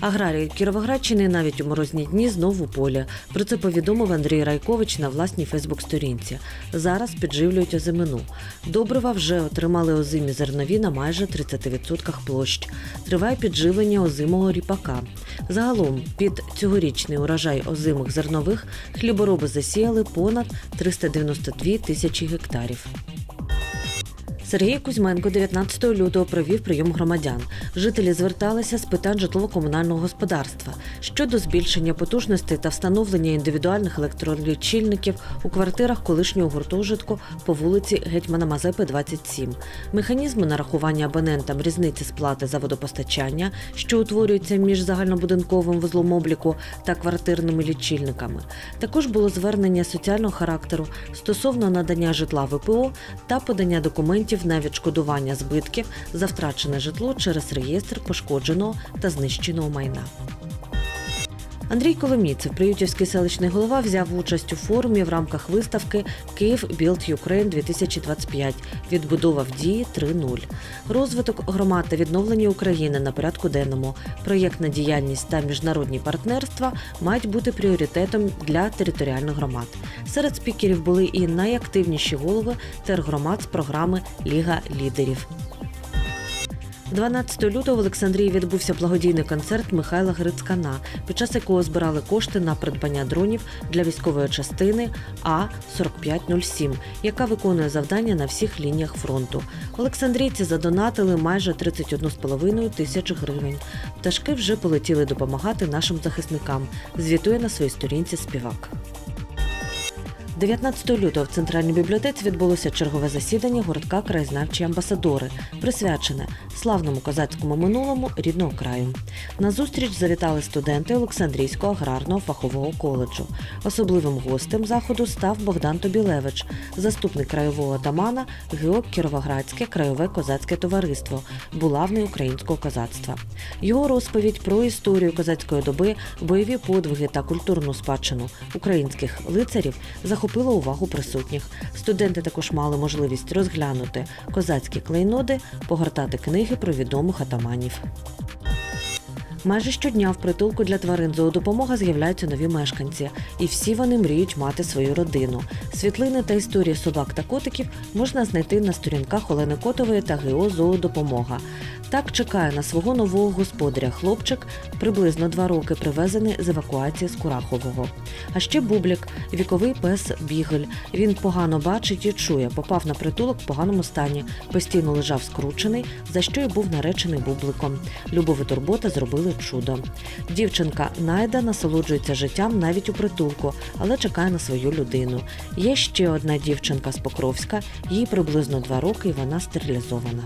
Аграрії Кіровоградщини навіть у морозні дні знову у полі. Про це повідомив Андрій Райкович на власній Фейсбук-сторінці. Зараз підживлюють озимину. Добрива вже отримали озимі зернові на майже 30% площ. Триває підживлення озимого ріпака. Загалом під цьогорічний урожай озимих зернових хлібороби засіяли понад 392 тисячі гектарів. Сергій Кузьменко 19 лютого провів прийом громадян. Жителі зверталися з питань житлово-комунального господарства щодо збільшення потужностей та встановлення індивідуальних електролічильників у квартирах колишнього гуртожитку по вулиці Гетьмана Мазепи, 27. Механізми нарахування абонентам різниці сплати за водопостачання, що утворюється між загальнобудинковим вузлом обліку та квартирними лічильниками. Також було звернення соціального характеру стосовно надання житла ВПО та подання документів на відшкодування збитків за втрачене житло через реєстр пошкодженого та знищеного майна. Андрій Коломійцев, приютівський селищний голова, взяв участь у форумі в рамках виставки Київ Build Ukraine 2025. Відбудова в дії 3.0. Розвиток громад та відновлення України на порядку денному. Проєктна діяльність та міжнародні партнерства мають бути пріоритетом для територіальних громад. Серед спікерів були і найактивніші голови тергромад з програми Ліга лідерів. 12 лютого в Олександрії відбувся благодійний концерт Михайла Грицькана, під час якого збирали кошти на придбання дронів для військової частини А 4507 яка виконує завдання на всіх лініях фронту. Олександрійці задонатили майже 31,5 тисяч гривень. Пташки вже полетіли допомагати нашим захисникам. Звітує на своїй сторінці співак. 19 лютого в центральній бібліотеці відбулося чергове засідання гуртка краєзнавчі амбасадори, присвячене славному козацькому минулому рідного краю. На зустріч завітали студенти Олександрійського аграрного фахового коледжу. Особливим гостем заходу став Богдан Тобілевич, заступник краєвого атамана ГО Кіровоградське краєве козацьке товариство, булавне українського козацтва. Його розповідь про історію козацької доби, бойові подвиги та культурну спадщину українських лицарів захопила увагу присутніх. Студенти також мали можливість розглянути козацькі клейноди, погортати книги про відомих атаманів. Майже щодня в притулку для тварин зоодопомога з'являються нові мешканці, і всі вони мріють мати свою родину. Світлини та історії собак та котиків можна знайти на сторінках Олени Котової та ГО Зоодопомога. Так чекає на свого нового господаря хлопчик, приблизно два роки привезений з евакуації з Курахового. А ще Бублік, віковий пес Бігель. Він погано бачить і чує, попав на притулок в поганому стані, постійно лежав скручений, за що й був наречений бубликом. Любов і турбота зробили чудо. Дівчинка Найда насолоджується життям навіть у притулку, але чекає на свою людину. Ще одна дівчинка з Покровська, їй приблизно два роки, і вона стерилізована.